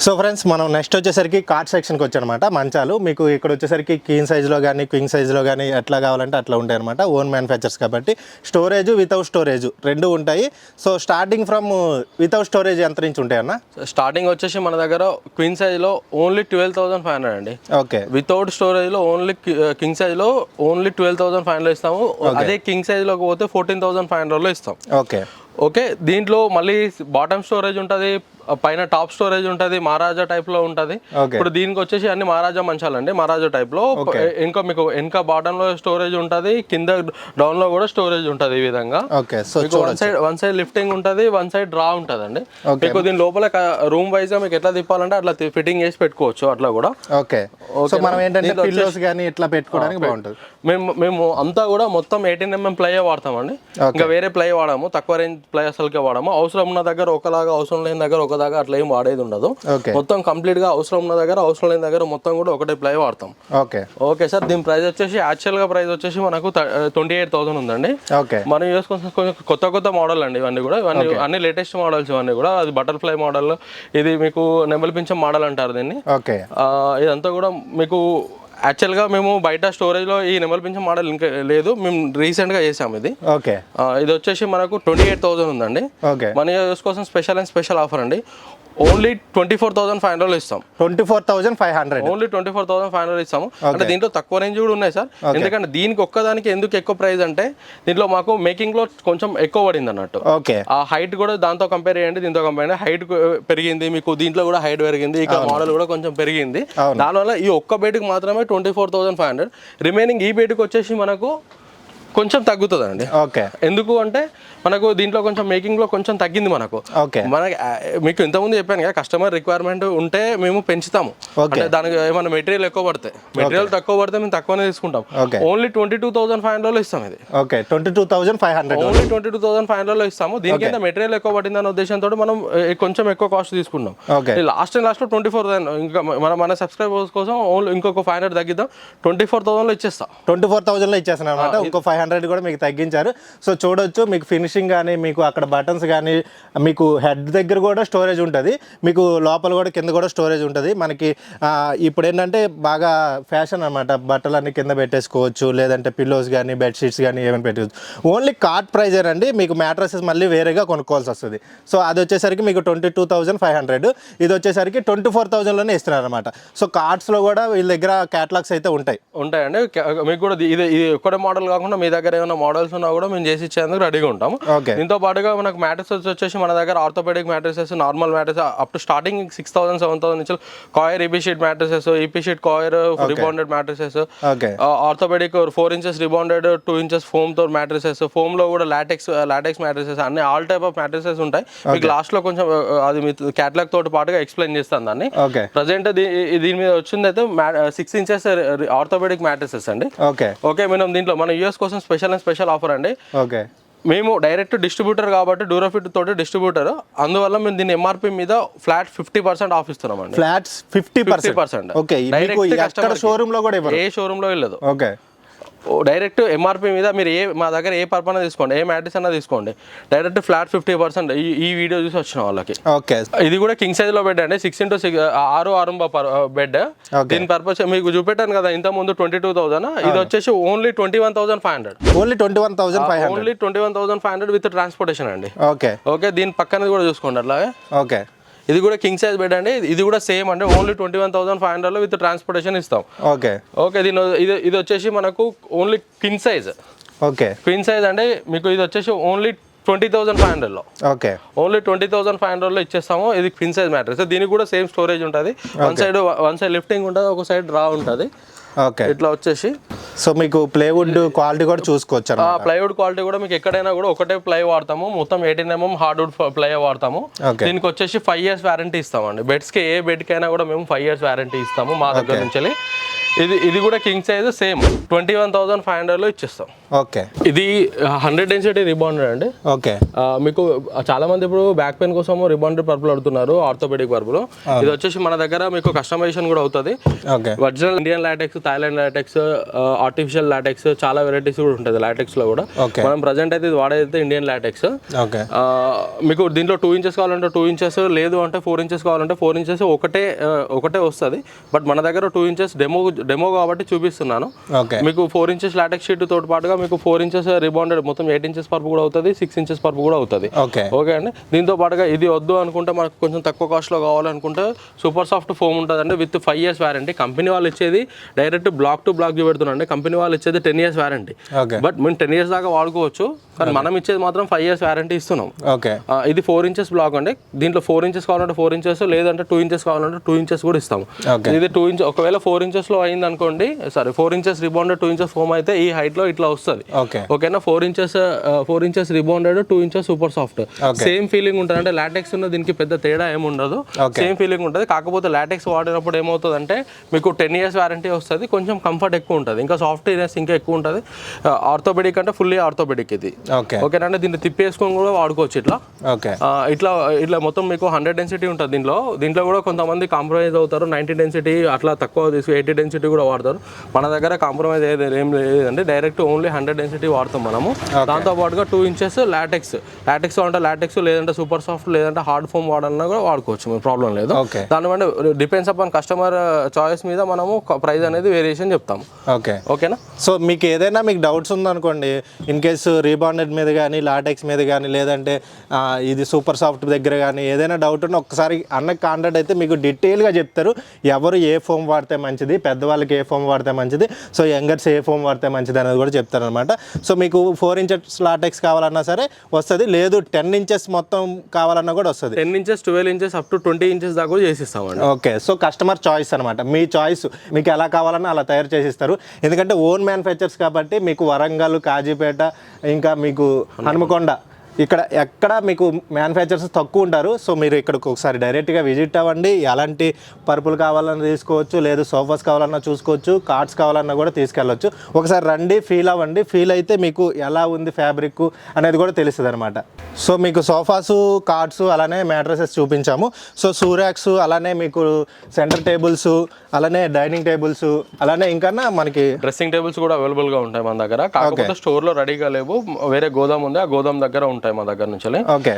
సో ఫ్రెండ్స్ మనం నెక్స్ట్ వచ్చేసరికి కార్ట్ సెక్షన్కి వచ్చానమాట. మంచాలు. మీకు ఇక్కడ వచ్చేసరికి క్వీన్ సైజ్లో కానీ క్వింగ్ సైజ్లో కానీ ఎట్లా కావాలంటే అట్లా ఉంటాయి అనమాట ఓన్ మ్యానుఫ్యాక్చర్స్ కాబట్టి. స్టోరేజ్ వితౌట్ స్టోరేజ్ రెండు ఉంటాయి. So starting from without storage ఎంత నుంచి ఉంటాయన్న? స్టార్టింగ్ వచ్చేసి మన దగ్గర క్వీన్ సైజ్లో only twelve thousand five hundred అండి. ఓకే. వితౌట్ స్టోరేజ్లో ఓన్లీ కింగ్ సైజ్లో only twelve thousand five hundred ఇస్తాము. అదే కింగ్ సైజ్లోకి పోతే ఫోర్టీన్ థౌసండ్ ఫైవ్ హండ్రెడ్లో ఇస్తాం. ఓకే. ఓకే? దీంట్లో మళ్ళీ బాటమ్ స్టోరేజ్ ఉంటుంది పైన టాప్ స్టోరేజ్ ఉంటుంది మహారాజా టైప్లో ఉంటుంది. ఇప్పుడు దీనికి వచ్చేసి అన్ని మహారాజా మంచాలండి మహారాజా టైప్లో. ఇంకా మీకు వెనక బాటమ్లో స్టోరేజ్ ఉంటుంది కింద డౌన్లో కూడా స్టోరేజ్ ఉంటుంది ఈ విధంగా. One side one side lifting ఉంటుంది వన్ సైడ్ డ్రా ఉంటుంది అండి మీకు దీని లోపల రూమ్ వైజ్గా మీకు ఎట్లా తిప్పాలంటే అట్లా ఫిట్టింగ్ చేసి పెట్టుకోవచ్చు అట్లా కూడా. ఓకే. సో మనం ఏంటంటే పిల్లోస్ కానీ ఇట్లా పెట్టుకోవడానికి బాగుంటుంది. మేము మేము అంతా కూడా మొత్తం ఎయిటీన్ ఎంఎం ప్లై వాడతామండి. ఇంకా వేరే ప్లై వాడము తక్కువ రేంజ్ ప్లై అసలుకే వాడము. అవసరం ఉన్న దగ్గర ఒకలాగా అవసరం లేని దగ్గర ఒకదాగా అట్లా ఏం వాడేది ఉండదు. మొత్తం కంప్లీట్గా అవసరం ఉన్న దగ్గర అవసరం లేని దగ్గర మొత్తం కూడా ఒకటే ప్లై వాడతాం. ఓకే. ఓకే సార్ దీని ప్రైస్ వచ్చేసి యాక్చువల్గా ప్రైస్ వచ్చేసి మనకు ట్వంటీ ఎయిట్ థౌసండ్ ఉందండి. ఓకే. మనం యూస్ కొంచెం కొత్త కొత్త మోడల్ అండి ఇవన్నీ కూడా. ఇవన్నీ అన్ని లేటెస్ట్ మోడల్స్ ఇవన్నీ కూడా. అది బటర్ఫ్లై మోడల్ ఇది మీకు నెమలి పింఛం మోడల్ అంటారు దీన్ని. ఓకే. ఇదంతా కూడా మీకు యాక్చువల్గా మేము బయట స్టోరేజ్లో ఈ నెమలి పింఛం మోడల్ ఇంకా లేదు. మేము రీసెంట్గా చేసాము ఇది. ఓకే ఇది వచ్చేసి మనకు ట్వంటీ ఎయిట్ థౌసండ్ ఉందండి. ఓకే మన యూస్ కోసం స్పెషల్ అండ్ స్పెషల్ ఆఫర్ అండి. Only twenty four thousand five hundred ఇస్తాం. Twenty four thousand five hundred. Only twenty four thousand five hundred ఇస్తాము. అంటే దీంట్లో తక్కువ రేంజ్ కూడా ఉన్నాయి సార్. ఎందుకంటే దీనికి ఒక్కదానికి ఎందుకు ఎక్కువ ప్రైస్ అంటే దీంట్లో మాకు మేకింగ్లో కొంచెం ఎక్కువ పడింది అన్నట్టు. ఓకే. ఆ హైట్ కూడా దాంతో కంపేర్ చేయండి దీంతో కంపేర్ చేయండి. హైట్ పెరిగింది మీకు దీంట్లో కూడా హైట్ పెరిగింది ఇక్కడ మోడల్ కూడా కొంచెం పెరిగింది. దానివల్ల ఈ ఒక్క బెడ్కి మాత్రమే twenty four thousand five hundred. Remaining ఈ బెడ్కి వచ్చేసి మనకు కొంచెం తగ్గుతుందండి. ఓకే. ఎందుకు అంటే మనకు దీంట్లో కొంచెం మేకింగ్లో కొంచెం తగ్గింది మనకు. ఓకే. మనకి మీకు ఇంతకుముందు చెప్పాను కదా కస్టమర్ రిక్వైర్మెంట్ ఉంటే మేము పెంచుతాము. అంటే దానికి ఏమైనా మెటీరియల్ ఎక్కువ పడతాయి మెటీరియల్ తక్కువ పడితే మేము తక్కువనే తీసుకుంటాం. Only twenty two thousand five hundred ఇస్తాం ఇది. Okay. Twenty two thousand five hundred only twenty two thousand five హండ్రెడ్లో ఇస్తాము దీనికైనా మెటీరియల్ ఎక్కువ పడిందన్న ఉద్దేశంతో మనం కొంచెం ఎక్కువ కాస్ట్ తీసుకున్నాం ఓకే. లాస్ట్ అండ్ లాస్ట్లో ట్వంటీ ఫోర్ ఇంకా మన మన సబ్స్క్రైబర్స్ కోసం ఓన్లీ ఇంకొక ఫైవ్ హండ్రెడ్ తగ్గిద్దాం. ట్వంటీ ఫోర్ థౌసండ్లో ఇచ్చేస్తాం. ట్వంటీ ఫోర్ థౌజండ్లో ఇచ్చేస్తున్నాను అనమాట ఇంకో ఫైవ్ హండ్రెడ్ కూడా మీకు తగ్గించారు. సో చూడొచ్చు మీకు ఫినిషింగ్ కానీ మీకు అక్కడ బటన్స్ కానీ మీకు హెడ్ దగ్గర కూడా స్టోరేజ్ ఉంటుంది. మీకు లోపల కూడా కింద కూడా స్టోరేజ్ ఉంటుంది. మనకి ఇప్పుడు ఏంటంటే బాగా ఫ్యాషన్ అనమాట బట్టలన్నీ కింద పెట్టేసుకోవచ్చు లేదంటే పిల్లోస్ కానీ బెడ్షీట్స్ కానీ ఏమైనా పెట్టుకోవచ్చు. ఓన్లీ కార్ట్ ప్రైజ్ అండి మీకు మ్యాట్రసెస్ మళ్ళీ వేరేగా కొనుక్కోవాల్సి వస్తుంది. సో అది వచ్చేసరికి మీకు twenty two thousand five hundred ఇది వచ్చేసరికి ట్వంటీ ఫోర్ థౌజండ్లోనే ఇస్తున్నారు అనమాట సో కార్డ్స్లో కూడా వీళ్ళ దగ్గర క్యాటలాగ్స్ అయితే ఉంటాయి. ఉంటాయండి. మీకు కూడా ఇది ఇది ఒక్కటే మోడల్ కాకుండా మీ దగ్గర ఏమైనా మోడల్స్ ఉన్నా కూడా మేము చేసి ఇచ్చేందుకు రెడీగా ఉంటాము. దీంతో పాటుగా మనకు మ్యాట్రసెస్ వచ్చేసి మన దగ్గర orthopaedic mattresses normal mattress up to starting six thousand seven thousand నుంచి coir EP sheet mattresses EP sheet coir rebounded mattresses orthopaedic four inches rebounded two inches ఫోమ్తో mattresses ఫోమ్లో కూడా లాటెక్స్ లాటెక్స్ మ్యాట్రసెస్ అన్ని all type of mattresses ఉంటాయి. మీకు లాస్ట్లో కొంచెం uh, అది మీ catalogue తోటి పాటుగా ఎక్స్ప్లెయిన్ చేస్తాను దాన్ని. ప్రజెంట్ దీని మీద వచ్చింది అయితే సిక్స్ ఇంచెస్ ఆర్థోపెడిక్ మ్యాట్రసెస్ అండి. ఓకే ఓకే మనం దీంట్లో మన యూఎస్ కోసం స్పెషల్ అండ్ స్పెషల్ ఆఫర్ అండి. ఓకే. మేము డైరెక్ట్ డిస్ట్రిబ్యూటర్ కాబట్టి డూరోఫిట్ తోటి డిస్ట్రిబ్యూటర్. అందువల్ల మేము దీని ఎంఆర్పి మీద ఫ్లాట్ ఫిఫ్టీ పర్సెంట్ ఆఫ్ ఇస్తున్నామండి. Flats fifty percent. ఓకే ఎక్కడ షోరూమ్లో కూడా ఏ షోరూమ్లో వెళ్ళదు. ఓకే. డైరెక్ట్ ఎంఆర్పి మీద మీరు ఏ మా దగ్గర ఏ పర్పన తీసుకోండి ఏ మ్యాట్రిక్స్ అన్నా తీసుకోండి. డైరెక్ట్ ఫ్లాట్ ఫిఫ్టీ పర్సెంట్ ఈ ఈ వీడియో చూసి వచ్చిన వాళ్ళకి. ఓకే. ఇది కూడా కింగ్ సైజ్లో బెడ్ అండి సిక్స్ ఇంటూ సిక్స్ ఆరు ఆరు బెడ్. దీని పర్పస్ మీకు చూపెట్టాను కదా ఇంత ముందు ట్వంటీ టూ థౌసండ్ ఇది వచ్చేసి only twenty one thousand five hundred only twenty one thousand five hundred only twenty one thousand five hundred with transportation అండి. ఓకే. ఓకే దీని పక్కనది కూడా చూసుకోండి అట్లాగే. ఓకే. ఇది కూడా కింగ్ సైజ్ బెడ్ అండి. ఇది కూడా సేమ్ అండి only twenty one thousand five హండ్రెడ్లో విత్ ట్రాన్స్పోర్టేషన్ ఇస్తాం. ఓకే. ఓకే దీని ఇది ఇది వచ్చేసి మనకు only queen size okay. Queen size అంటే మీకు ఇది వచ్చేసి ఓన్లీ ట్వంటీ థౌసండ్ ఫైవ్ హండ్రెడ్లో okay. Only twenty thousand five హండ్రెడ్లో ఇచ్చేస్తాము. ఇది క్విన్ సైజ్ మ్యాట్రెస్ దీనికి కూడా సేమ్ స్టోరేజ్ ఉంటుంది. One side one side lifting ఉంటుంది ఒక సైడ్ డ్రా ఉంటుంది. ఓకే. ఇట్లా వచ్చేసి. సో మీకు ప్లేవుడ్ క్వాలిటీ కూడా చూసుకోవచ్చు ప్లైవుడ్ క్వాలిటీ కూడా మీకు ఎక్కడైనా కూడా ఒకటే ప్లై వాడతాము. మొత్తం ఎయిటీన్ ఎంఎం హార్డ్వుడ్ ప్లై వాడతాము. దీనికి వచ్చేసి ఫైవ్ ఇయర్స్ వారంటీ ఇస్తామండి. బెడ్స్కి ఏ బెడ్ కైనా కూడా మేము ఫైవ్ ఇయర్స్ వారంటీ ఇస్తాము మా దగ్గర నుంచి ఇది ఇది కూడా king size same twenty one thousand five హండ్రెడ్లో ఇచ్చేస్తాం. ఓకే. ఇది హండ్రెడ్ డెన్సిటీ రిబాండెడ్ అండి. ఓకే. మీకు చాలా మంది ఇప్పుడు బ్యాక్ పెయిన్ కోసం రిబాండెడ్ పర్పుల్ అడుగుతున్నారు ఆర్థోపెడిక్ పర్పుల్ ఇది వచ్చేసి మన దగ్గర మీకు కస్టమైజేషన్ కూడా అవుతుంది. Okay. Original Indian latex Thailand latex artificial latex చాలా వెరైటీస్ కూడా ఉంటుంది లాటెక్స్లో కూడా. మనం ప్రజెంట్ అయితే ఇది వాడేది ఇండియన్ లాటెక్స్ ఓకే. మీకు దీంట్లో టూ ఇంచెస్ కావాలంటే టూ ఇంచెస్ లేదు అంటే ఫోర్ ఇంచెస్ కావాలంటే ఫోర్ ఇంచెస్ ఒకటే ఒకటే వస్తుంది. బట్ మన దగ్గర టూ ఇంచెస్ డెమో డెమో కాబట్టి చూపిస్తున్నాను. ఓకే. మీకు ఫోర్ ఇంచెస్ లాటెక్స్ షీట్ తోటి పాటుగా మీకు ఫోర్ ఇంచెస్ రిబాండెడ్ మొత్తం ఎయిట్ ఇంచెస్ పర్పు కూడా అవుతుంది సిక్స్ ఇంచెస్ పర్పు కూడా అవుతుంది. ఓకే. ఓకే అండి? దీంతో పాటుగా ఇది వద్దు అనుకుంటే మనకు కొంచెం తక్కువ కాస్ట్లో కావాలనుకుంటే సూపర్ సాఫ్ట్ ఫోమ్ ఉంటుందండి with five years warranty company వాళ్ళు ఇచ్చేది డైరెక్ట్ బ్లాక్ టు బ్లాక్ చూపెడుతున్నాండి కంపెనీ వాళ్ళు ఇచ్చేది ten years warranty okay. But మేము టెన్ ఇయర్స్ దాకా వాడుకోవచ్చు కానీ మనం ఇచ్చేది మాత్రం ఫైవ్ ఇయర్స్ వారంటీ ఇస్తున్నాం. ఓకే. ఇది ఫోర్ ఇంచెస్ బ్లాక్ అండి. దీంట్లో ఫోర్ ఇంచెస్ కావాలంటే ఫోర్ ఇంచెస్ లేదంటే టూ ఇంచెస్ కావాలంటే టూ ఇంచెస్ కూడా ఇస్తాము. ఓకే. ఇది టూ ఇంచ్ ఒకవేళ ఫోర్ ఇంచెస్లో అయింది అనుకోండి sorry four inches rebounded two inches foam అయితే ఈ హైట్లో ఇట్లా వస్తుంది. ఓకే. ఓకేనా? Four inches four inches rebounded two inches super soft. Same feeling ఉంటుంది. అంటే లాటెక్స్ ఉన్న దీనికి పెద్ద తేడా ఏమి ఉండదు. సేమ్ ఫీలింగ్ ఉంటుంది. కాకపోతే లాటెక్స్ వాడినప్పుడు ఏమవుతుంది అంటే మీకు టెన్ ఇయర్స్ వారంటీ వస్తుంది. కొంచెం కంఫర్ట్ ఎక్కువ ఉంటుంది. ఇంకా సాఫ్ట్నెస్ ఇంకా ఎక్కువ ఉంటుంది. ఆర్థోపెడిక్ అంటే ఫుల్లీ ఆర్థోపెడిక్ ఇది. ఓకే. ఓకేనా? అంటే దీన్ని తిప్పేసుకొని కూడా వాడుకోవచ్చు ఇట్లా. ఓకే. ఆ, ఇట్లా ఇట్లా మొత్తం మీకు హండ్రెడ్ డెన్సిటీ ఉంటుంది దీంట్లో. దీంట్లో కూడా కొంతమంది కాంప్రమైజ్ అవుతారు. నైంటీ డెన్సిటీ అట్లా తక్కువ తీసుకు ఎయిటీ డెన్సిటీ కూడా వాడతారు. మన దగ్గర కాంప్రమైజ్ ఏది ఏం లేదండి. డైరెక్ట్ ఓన్లీ హండ్రెడ్ డెన్సిటీ వాడతాం మనము. దాంతో పాటుగా టూ ఇంచెస్ లాటెక్స్. లాటెక్స్ అంటే లాటెక్స్ లేదంటే సూపర్ సాఫ్ట్ లేదంటే హార్డ్ ఫోమ్ వాడాలన్నా కూడా వాడుకోవచ్చు. ప్రాబ్లం లేదు. ఓకే. దాని వల్ల డిపెండ్స్ అపాన్ కస్టమర్ చాయిస్ మీద మనము ప్రైస్ అనేది వేరియేషన్ చెప్తాము. ఓకే. ఓకేనా? సో మీకు ఏదైనా మీకు డౌట్స్ ఉందనుకోండి ఇన్ కేసు రీబాండెడ్ మీద కానీ లాటెక్స్ మీద కానీ లేదంటే ఇది సూపర్ సాఫ్ట్ దగ్గర కానీ ఏదైనా డౌట్ ఉన్నా ఒక్కసారి అన్న కాంటాక్ట్ అయితే మీకు డీటెయిల్గా చెప్తారు. ఎవరు ఏ ఫోమ్ వాడితే మంచిది పెద్దవాళ్ళు పెద్దవాళ్ళకి ఏ ఫోమ్ వాడితే మంచిది. సో యంగర్స్ ఏ ఫోమ్ వాడితే మంచిది అనేది కూడా చెప్తారనమాట సో మీకు ఫోర్ ఇంచెస్ లాటెక్స్ కావాలన్నా సరే వస్తుంది. లేదు టెన్ ఇంచెస్ మొత్తం కావాలన్నా కూడా వస్తుంది. Ten inches twelve inches up to twenty inches దాకా కూడా చేసిస్తామండి. ఓకే సో కస్టమర్ చాయిస్ అనమాట మీ చాయిస్ మీకు ఎలా కావాలన్నా అలా తయారు చేసిస్తారు. ఎందుకంటే ఓన్ మ్యానుఫ్యాక్చర్స్ కాబట్టి మీకు వరంగల్ కాజీపేట ఇంకా మీకు హనుమకొండ ఇక్కడ ఎక్కడ మీకు మ్యానుఫ్యాక్చర్స్ తక్కువ ఉంటారు సో మీరు ఇక్కడికి ఒకసారి డైరెక్ట్గా విజిట్ అవ్వండి. ఎలాంటి పరుపులు కావాలన్నా తీసుకోవచ్చు లేదు సోఫాస్ కావాలన్నా చూసుకోవచ్చు కార్డ్స్ కావాలన్నా కూడా తీసుకెళ్ళొచ్చు. ఒకసారి రండి ఫీల్ అవ్వండి. ఫీల్ అయితే మీకు ఎలా ఉంది ఫ్యాబ్రిక్ అనేది కూడా తెలుస్తుంది అనమాట సో మీకు సోఫాస్ కార్డ్స్ అలానే మ్యాట్రసెస్ చూపించాము. సో సూరాక్స్ అలానే మీకు సెంటర్ టేబుల్స్ అలానే డైనింగ్ టేబుల్స్ అలానే ఇంకా మనకి డ్రెస్సింగ్ టేబుల్స్ కూడా అవైలబుల్గా ఉంటాయి మన దగ్గర. కాకపోతే స్టోర్లో రెడీగా లేవు. వేరే గోదాం ఉంది ఆ గోదాం దగ్గర ఉంటాయి. మా దగ్గర నుంచి ఓకే.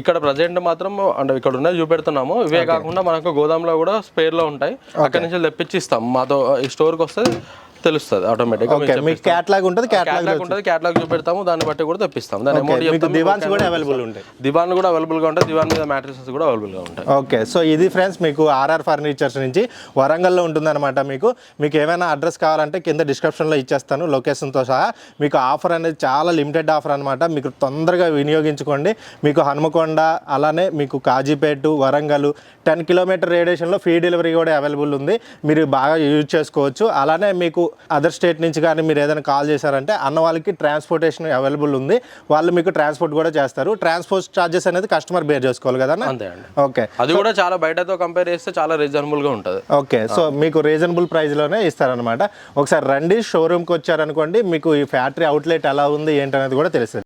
ఇక్కడ ప్రజెంట్ మాత్రం అంటే ఇక్కడ ఉన్నది చూపెడుతున్నాము. ఇవే కాకుండా మనకు గోదాంలో కూడా స్పేర్లో ఉంటాయి అక్కడ నుంచి తెప్పించి ఇస్తాం. మాతో ఈ స్టోర్కి వస్తే తెలుస్తుంది ఆటోమేటిక్ ఓకే మీకు క్యాట్లాగ్ ఉంటుంది క్యాట్లాగ్ ఉంటుంది క్యాట్లాగ్ చూపెడతాము దాన్ని బట్టి కూడా తెప్పిస్తాం. దాని అమౌంట్ మీకు దివాన్స్ కూడా అవైలబుల్ ఉంటాయి. దివాన్ కూడా అవైలబుల్గా ఉంటాయి దివాన్ మీద మ్యాట్రసెస్ కూడా అవైలబుల్గా ఉంటాయి. ఓకే సో ఇది ఫ్రెండ్స్ మీకు ఆర్ఆర్ ఫర్నిచర్స్ నుంచి వరంగల్లో ఉంటుందన్నమాట మీకు. మీకు ఏమైనా అడ్రస్ కావాలంటే కింద డిస్క్రిప్షన్లో ఇచ్చేస్తాను లొకేషన్తో సహా. మీకు ఆఫర్ అనేది చాలా లిమిటెడ్ ఆఫర్ అనమాట మీకు తొందరగా వినియోగించుకోండి. మీకు హనుమకొండ అలానే మీకు Kazipet Warangal ten kilometre radiation free delivery కూడా అవైలబుల్ ఉంది. మీరు బాగా యూజ్ చేసుకోవచ్చు. అలానే మీకు అదర్ స్టేట్ నుంచి కానీ మీరు ఏదైనా కాల్ చేశారంటే అన్న వాళ్ళకి ట్రాన్స్పోర్టేషన్ అవైలబుల్ ఉంది. వాళ్ళు మీకు ట్రాన్స్పోర్ట్ కూడా చేస్తారు. ట్రాన్స్పోర్ట్ ఛార్జెస్ అనేది కస్టమర్ బేర్ చేసుకోవాలి కదా అంతే అండి. ఓకే అది కూడా చాలా బయటతో కంపేర్ చేస్తే చాలా రీజనబుల్గా ఉంటుంది. ఓకే సో మీకు రీజనబుల్ ప్రైస్లోనే ఇస్తారనమాట ఒకసారి రండి షోరూమ్కి వచ్చారనుకోండి మీకు ఈ ఫ్యాక్టరీ అవుట్లెట్ ఎలా ఉంది ఏంటనేది కూడా తెలుస్తుంది.